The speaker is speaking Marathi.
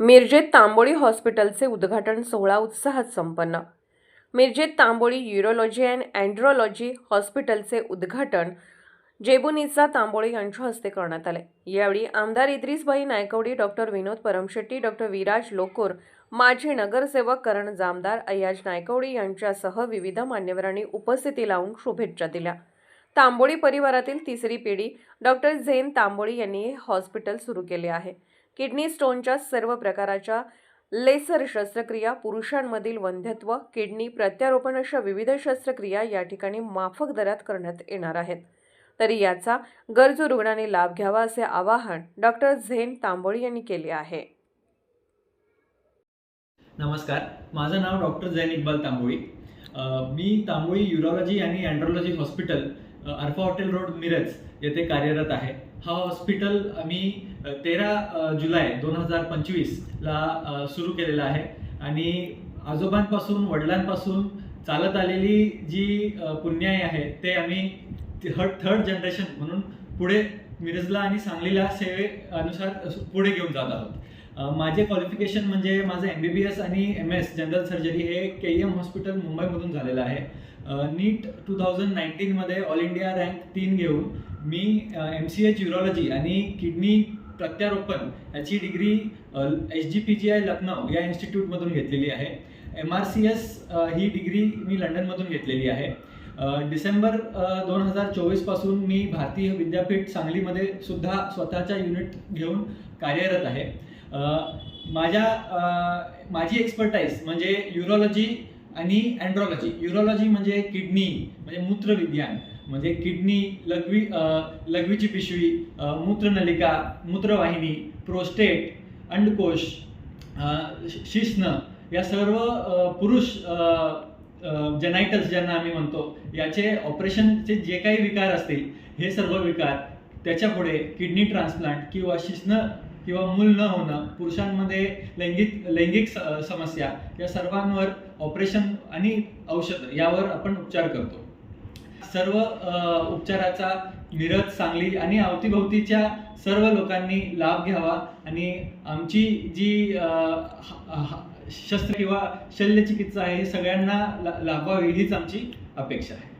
मिरजेत तांबोळी हॉस्पिटलचे उद्घाटन सोहळा उत्साहात संपन्न. मिरजेत तांबोळी युरोलॉजी अँड अँड्रोलॉजी हॉस्पिटलचे उद्घाटन जेबुनिसा तांबोळी यांच्या हस्ते करण्यात आले. यावेळी आमदार इद्रिसभाई नायकवडी डॉक्टर विनोद परमशेट्टी डॉक्टर विराज लोकूर माजी नगरसेवक करण जामदार अय्याज नायकवडी यांच्यासह विविध मान्यवरांनी उपस्थिती लावून शुभेच्छा दिल्या. तांबोळी परिवारातील तिसरी पिढी डॉक्टर झेन तांबोळी यांनी हे हॉस्पिटल सुरू केले आहे. किडनी स्टोनच्या सर्व प्रकाराच्या लेसर शस्त्रक्रिया पुरुषांमधील वंध्यत्व किडनी प्रत्यारोपण अशा विविध शस्त्रक्रिया या ठिकाणी माफक दरात करण्यात येणार आहेत. तरी याचा गरजू रुग्णांनी लाभ घ्यावा असे आवाहन डॉक्टर झेन तांबोळी यांनी केले आहे. नमस्कार. माझं नाव डॉक्टर झैन इक्बाल तांबोळी. मी तांबोळी युरोलॉजी आणि andrology hospital Arfa hotel road Miraj येथे कार्यरत आहे. हा हॉस्पिटल आम्ही तेरा जुलै दोन हजार पंचवीसला सुरू केलेला आहे. आणि आजोबांपासून वडिलांपासून चालत आलेली जी पुण्याई आहे ते आम्ही थर्ड थर्ड जनरेशन म्हणून पुढे मिरजला आणि सांगलीला सेवेनुसार पुढे घेऊन जात आहोत. माझे क्वालिफिकेशन म्हणजे माझं एम बी बी एस आणि एम एस जनरल सर्जरी हे के ई एम हॉस्पिटल मुंबईमधून झालेलं आहे. नीट टू थाउजंड नाईन्टीनमध्ये ऑल इंडिया रँक तीन घेऊन मी एम सी एच युरोलॉजी आणि किडनी प्रत्यारोपण याची degree H G P G I Lucknow या इन्स्टिट्यूटमधून घेतलेली आहे. एम आर सी एस ही डिग्री मी लंडनमधून घेतलेली आहे. डिसेंबर दोन हजार चोवीसपासून मी भारतीय विद्यापीठ सांगलीमध्ये सुद्धा स्वतःच्या युनिट घेऊन कार्यरत आहे. माझ्या माझी एक्सपर्टाईज म्हणजे युरोलॉजी आणि अँड्रॉलॉजी युरोलॉजी म्हणजे किडनी म्हणजे मूत्रविज्ञान. म्हणजे किडनी लघवी लघवीची पिशवी मूत्रनलिका मूत्रवाहिनी प्रोस्टेट अंडकोश शिश्न या सर्व पुरुष जेनायटल्स ज्यांना आम्ही म्हणतो याचे ऑपरेशनचे जे काही विकार असतील हे सर्व विकार त्याच्यापुढे किडनी ट्रान्सप्लांट किंवा शिश्न किंवा मूल न होणं पुरुषांमध्ये लैंगिक लैंगिक स- समस्या या सर्वांवर ऑपरेशन आणि औषध यावर आपण उपचार करतो. सर्व उपचाराचा मिरज सांगली आणि अवतीभोवतीच्या सर्व लोकांनी लाभ घ्यावा आणि आमची जी शस्त्र किंवा शल्यचिकित्सा आहे हे सगळ्यांना लाभावी हीच आमची अपेक्षा आहे.